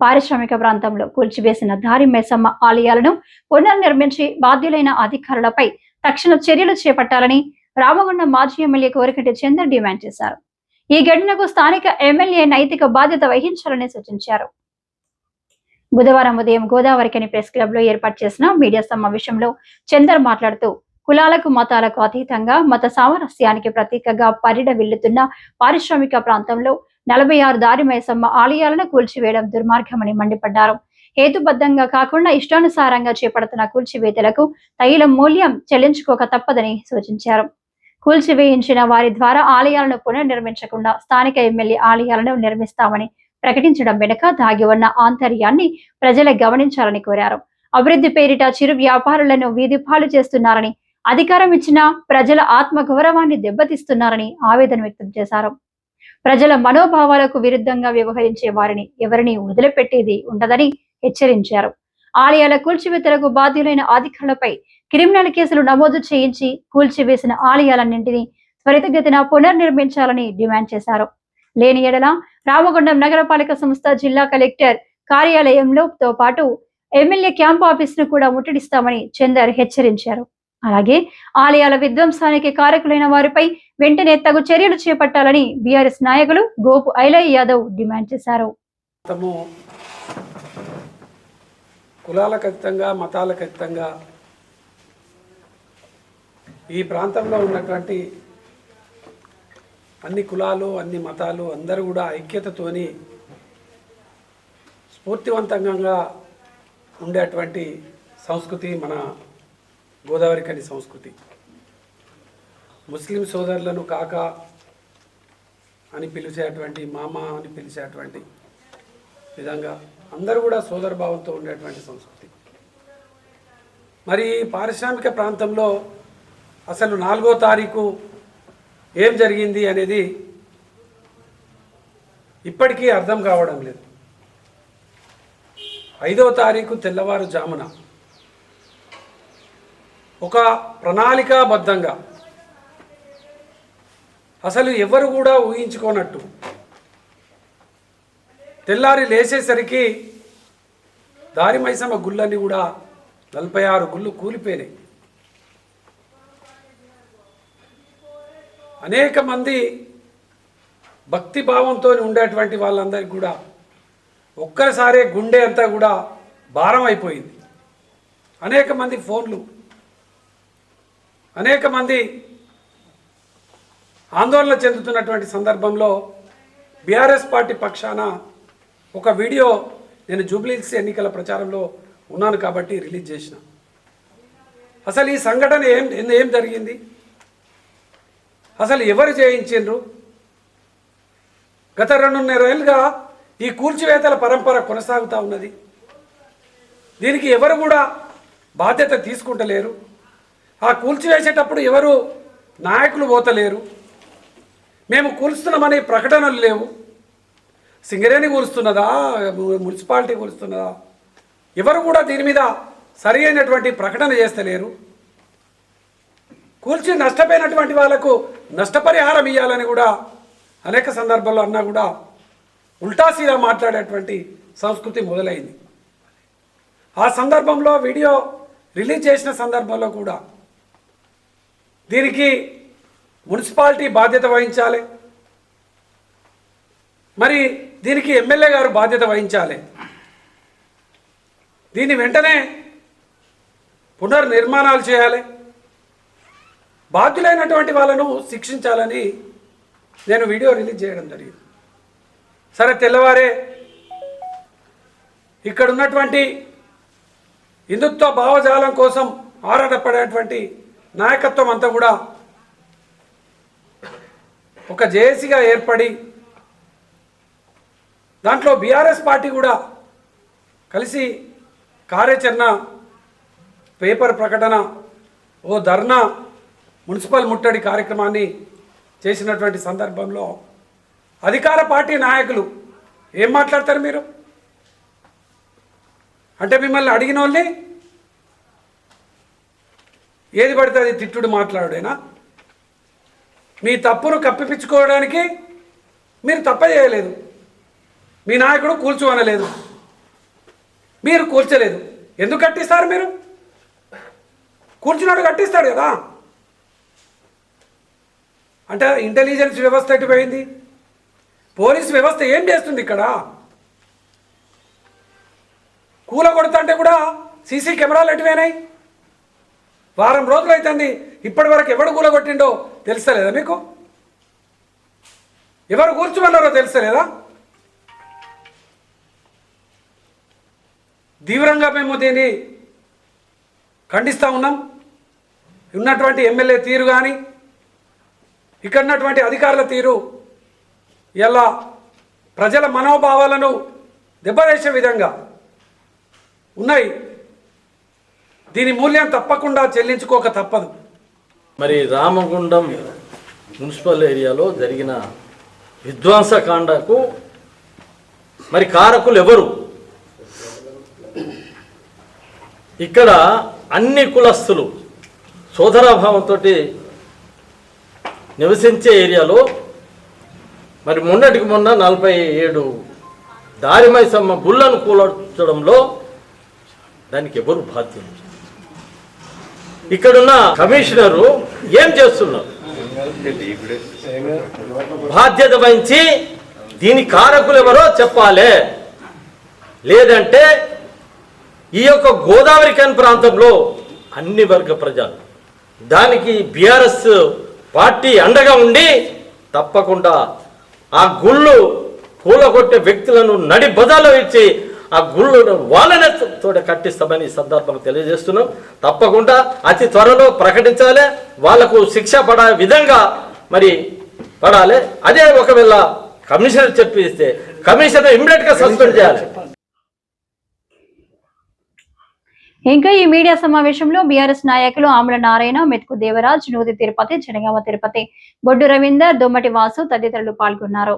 పారిశ్రామిక ప్రాంతంలో కూల్చివేసిన దారి మేసమ్మ ఆలయాలను పునర్నిర్మించి బాధ్యులైన అధికారులపై తక్షణ చర్యలు చేపట్టాలని రామగుండం మాజీ ఎమ్మెల్యే కోరికటి చందర్ డిమాండ్ చేశారు. ఈ ఘటనకు స్థానిక ఎమ్మెల్యే నైతిక బాధ్యత వహించాలని సూచించారు. బుధవారం ఉదయం గోదావరికని ప్రెస్ క్లబ్లో ఏర్పాటు చేసిన మీడియా సమావేశంలో చందర్ మాట్లాడుతూ కులాలకు మతాలకు అతీతంగా మత సామరస్యానికి ప్రతీకగా పరిడ వెళ్ళుతున్న పారిశ్రామిక ప్రాంతంలో నలభై ఆరు దారి మేసమ్మ ఆలయాలను కూల్చివేయడం దుర్మార్గమని మండిపడ్డారు. హేతుబద్ధంగా కాకుండా ఇష్టానుసారంగా చేపడుతున్న కూల్చివేతలకు తగిన మూల్యం చెల్లించుకోక తప్పదని సూచించారు. కూల్చివేయించిన వారి ద్వారా ఆలయాలను పునర్నిర్మించకుండా స్థానిక ఎమ్మెల్యే ఆలయాలను నిర్మిస్తామని ప్రకటించడం వెనుక దాగి ఉన్న ఆంతర్యాన్ని ప్రజలు గమనించాలని కోరారు. అభివృద్ధి పేరిట చిరు వ్యాపారులను వీధిపాలు చేస్తున్నారని అధికారం ఇచ్చిన ప్రజల ఆత్మగౌరవాన్ని దెబ్బతీస్తున్నారని ఆవేదన వ్యక్తం చేశారు. ప్రజల మనోభావాలకు విరుద్ధంగా వ్యవహరించే వారిని ఎవరిని వదిలిపెట్టేది ఉండదని హెచ్చరించారు. ఆలయాల కూల్చివేతలకు బాధ్యులైన అధికారులపై క్రిమినల్ కేసులు నమోదు చేయించి కూల్చివేసిన ఆలయాలన్నింటినీ త్వరితగతిన పునర్నిర్మించాలని డిమాండ్ చేశారు. లేని ఎడల రామగుండం నగరపాలక సంస్థ జిల్లా కలెక్టర్ కార్యాలయంలో తో పాటు ఎమ్మెల్యే క్యాంప్ ఆఫీస్ను కూడా ముట్టడిస్తామని చందర్ హెచ్చరించారు. అలాగే ఆలయాల విధ్వంసానికి కారకులైన వారిపై వెంటనే తగు చర్యలు చేపట్టాలని బీఆర్ఎస్ నాయకులు గోపు ఐలయ్య యాదవ్ డిమాండ్ చేశారు. మొత్తము కులాలకు అతీతంగా మతాలకు ఈ ప్రాంతంలో ఉన్నటువంటి అన్ని కులాలు అన్ని మతాలు అందరూ కూడా ఐక్యతతోని స్ఫూర్తివంతంగా ఉండేటువంటి సంస్కృతి మన గోదావరి కని సంస్కృతి. ముస్లిం సోదరులను కాక అని పిలిచేటువంటి మామ అని పిలిచేటువంటి విధంగా అందరూ కూడా సోదర భావంతో ఉండేటువంటి సంస్కృతి. మరి పారిశ్రామిక ప్రాంతంలో అసలు నాలుగో తారీఖు ఏం జరిగింది అనేది ఇప్పటికీ అర్థం కావడం లేదు. ఐదో తారీఖు తెల్లవారుజామున ఒక ప్రణాళికాబద్ధంగా. అసలు ఎవరు కూడా ఊహించుకోనట్టు. తెల్లారి లేచేసరికి దారి మైసమ్మ గుళ్ళన్నీ కూడా నలభై ఆరు గుళ్ళు కూలిపోయినాయి. అనేక మంది భక్తి భావంతో ఉండేటువంటి వాళ్ళందరికీ కూడా ఒక్కసారే గుండె అంతా కూడా భారం అయిపోయింది. అనేక మంది ఫోన్లు అనేక మంది ఆందోళన చెందుతున్నటువంటి సందర్భంలో బీఆర్ఎస్ పార్టీ పక్షాన ఒక వీడియో నేను జూబ్లీహిల్స్ ఎన్నికల ప్రచారంలో ఉన్నాను కాబట్టి రిలీజ్ చేసిన. అసలు ఈ సంఘటన ఏం ఏం జరిగింది? అసలు ఎవరు చేయించిండ్రు గత రెండున్నరేళ్ళుగా ఈ కూల్చివేతల పరంపర కొనసాగుతూ ఉన్నది. దీనికి ఎవరు కూడా బాధ్యత తీసుకుంటలేరు. ఆ కూల్చివేసేటప్పుడు ఎవరు? నాయకులు పోతలేరు. మేము కూలుస్తున్నామనే ప్రకటనలు లేవు. సింగరేణి కూలుస్తున్నదా? మున్సిపాలిటీ కూలుస్తున్నదా? ఎవరు కూడా దీని మీద సరి అయినటువంటి ప్రకటన చేస్తలేరు. కూల్చి నష్టపోయినటువంటి వాళ్ళకు నష్టపరిహారం ఇవ్వాలని కూడా అనేక సందర్భాల్లో అన్నా కూడా ఉల్టా సీదా మాట్లాడేటువంటి సంస్కృతి మొదలైంది. ఆ సందర్భంలో వీడియో రిలీజ్ చేసిన సందర్భంలో కూడా దీనికి మున్సిపాలిటీ బాధ్యత వహించాలి. మరి దీనికి ఎమ్మెల్యే గారు బాధ్యత వహించాలి. దీన్ని వెంటనే పునర్నిర్మాణాలు చేయాలి. బాధ్యులైనటువంటి వాళ్ళను శిక్షించాలని నేను వీడియో రిలీజ్ చేయడం జరిగింది. సరే తెల్లవారే ఇక్కడ ఉన్నటువంటి హిందుత్వ భావజాలం కోసం ఆరాటపడేటువంటి నాయకత్వం అంతా కూడా ఒక జేఏసీగా ఏర్పడి దాంట్లో బీఆర్ఎస్ పార్టీ కూడా కలిసి కార్యాచరణ పేపర్ ప్రకటన ఓ ధర్నా మున్సిపల్ ముట్టడి కార్యక్రమాన్ని చేసినటువంటి సందర్భంలో అధికార పార్టీ నాయకులు ఏం మాట్లాడతారు మీరు? అంటే మిమ్మల్ని అడిగిన వాళ్ళే ఏది పడితే అది తిట్టుడు మాట్లాడుడేనా? మీ తప్పును కప్పిపించుకోవడానికి మీరు తప్ప చేయలేదు. మీ నాయకుడు కూల్చోనలేదు మీరు కూల్చలేదు. ఎందుకు కట్టిస్తారు మీరు? కూర్చున్నాడు కట్టిస్తాడు కదా. అంటే ఇంటెలిజెన్స్ వ్యవస్థ ఎటుపోయింది? పోలీస్ వ్యవస్థ ఏం చేస్తుంది ఇక్కడ? కూల కొడుతుంటే కూడా సీసీ కెమెరాలు ఎటువైనాయి? వారం రోజులు అవుతుంది ఇప్పటి వరకు ఎవడు కూల కొట్టిండో తెలుస్తలేదా మీకు? ఎవరు కూర్చోమన్నారో తెలుస్తలేదా? తీవ్రంగా మేము దీన్ని ఖండిస్తూ ఉన్నాం. ఉన్నటువంటి ఎమ్మెల్యే తీరు కానీ ఇక్కడ ఉన్నటువంటి అధికారుల తీరు ఇలా ప్రజల మనోభావాలను దెబ్బతీసే విధంగా ఉన్నాయి. దీని మూల్యం తప్పకుండా చెల్లించుకోక తప్పదు. మరి రామగుండం మున్సిపల్ ఏరియాలో జరిగిన విధ్వంసకాండకు మరి కారకులు ఎవరు? ఇక్కడ అన్ని కులస్తులు సోదరాభావంతో నివసించే ఏరియాలో మరి మొన్నటికి మొన్న నలభై ఏడు దారిమైసమ్మ గుళ్ళను కూలర్చడంలో దానికి ఎవరు బాధ్యులు? ఇక్కడున్న కమిషనరు ఏం చేస్తున్నారు? బాధ్యత వహించి దీని కారకులు ఎవరో చెప్పాలి. లేదంటే ఈ యొక్క గోదావరి కన్ ప్రాంతంలో అన్ని వర్గ ప్రజలు దానికి బీఆర్ఎస్ పార్టీ అండగా ఉండి తప్పకుండా ఆ గుళ్ళు కూలగొట్టే వ్యక్తులను నడి బదాలో ఇచ్చి ఆ గుళ్ళు వాళ్ళనే తోట కట్టిస్తామని ఈ సందర్భంగా తెలియజేస్తున్నాం. తప్పకుండా అతి త్వరలో ప్రకటించాలి. వాళ్ళకు శిక్ష పడే విధంగా మరి పడాలి. అదే ఒకవేళ కమిషనర్ చెప్పిస్తే కమిషనర్ ఇమ్మీడియట్గా సస్పెండ్ చేయాలి. ఇంకా ఈ మీడియా సమావేశంలో బీఆర్ఎస్ నాయకులు ఆమ్ల నారాయణ మెతుకు దేవరాజ్ నూతి తిరుపతి జనగామ తిరుపతి బొడ్డు రవీందర్ దొమ్మటి వాసు తదితరులు పాల్గొన్నారు.